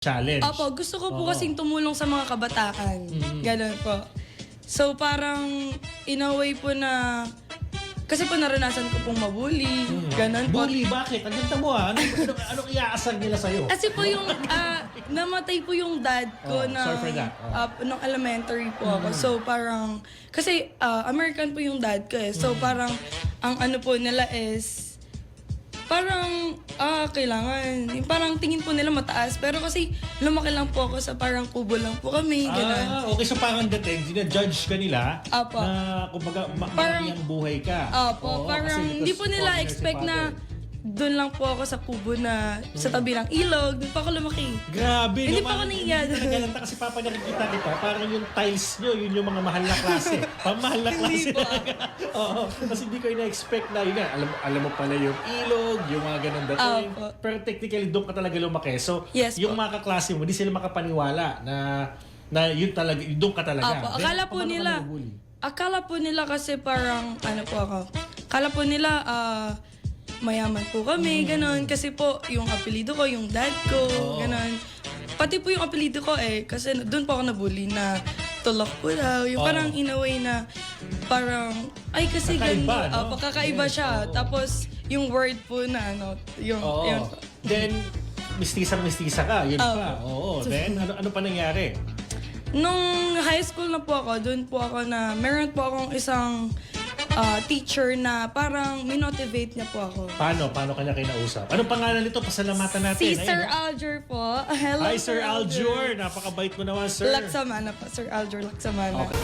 challenge. Opo, gusto ko po Oo. kasing tumulong sa mga kabataan. Mm. Ganon po. So parang in a way po na kasi po naranasan ko pong mabully, ganon po. Mm. Bully, bakit? Ang ganda mo ah. Ano, ano, ano iaasar nila sa'yo? Kasi po yung ah, namatay po yung dad ko Oh, na sorry for that. Oh. ah, nung elementary po ako. So parang kasi ah, American po yung dad ko eh. So parang ang ano po nila is parang ah kailangan yung parang tingin po nila mataas pero kasi lumaki lang po ako sa parang kubo lang po kami ganun. Ah, okay. So parang dating, ginajudge ka nila Apo. na kumbaga ma- Parang- ang buhay ka. Opo, Oo, parang hindi po nila expect na father. Doon lang po ako sa kubo na sa tabi ng ilog, doon pa ako lumaki. Grabe. Hindi pa ako. Hindi ka nagalanta kasi papa nakikita kita. Parang yung tiles nyo, yun yung mga mahal na klase. Pamahal na Hindi klase po. talaga. Oo. Kasi hindi ko na-expect na, yun nga, alam, alam mo pala yung ilog, yung mga ganun dating. Opo. Pero technically, doon ka talaga lumaki. So, Yes yung po. mga kaklase mo, hindi sila makapaniwala na na yun talaga, doon ka talaga. Apo, Then, akala po paano ka nila, akala po nila kasi parang, ano po ako, akala po nila, ah, mayaman po kami, ganon. Kasi po, yung apelido ko, yung dad ko, Oo. ganon. Pati po yung apelido ko eh, kasi doon po ako nabully na tulak po daw. Yung Oo. parang in a way na, parang, ay kasi Kakaiba, ganun. no? Opo, kakaiba Yes, siya. oo. Tapos, yung word po na ano, yung, Oo. yun. Then, mistisang-mistisa ka. Yun Opo. pa. Oo. Then, ano, ano pa nangyari? Nung high school na po ako, doon po ako na, meron po akong isang ah, teacher na parang minotivate niya po ako. Paano? Paano kanya kinausap? Anong pangalan nito? Pasalamatan natin. Si Ayun, Sir no? Aljur po. Hello, Hi, Sir Aljur. Napakabait mo naman, sir. Laksamana po. Sir Aljur Laksamana. Okay.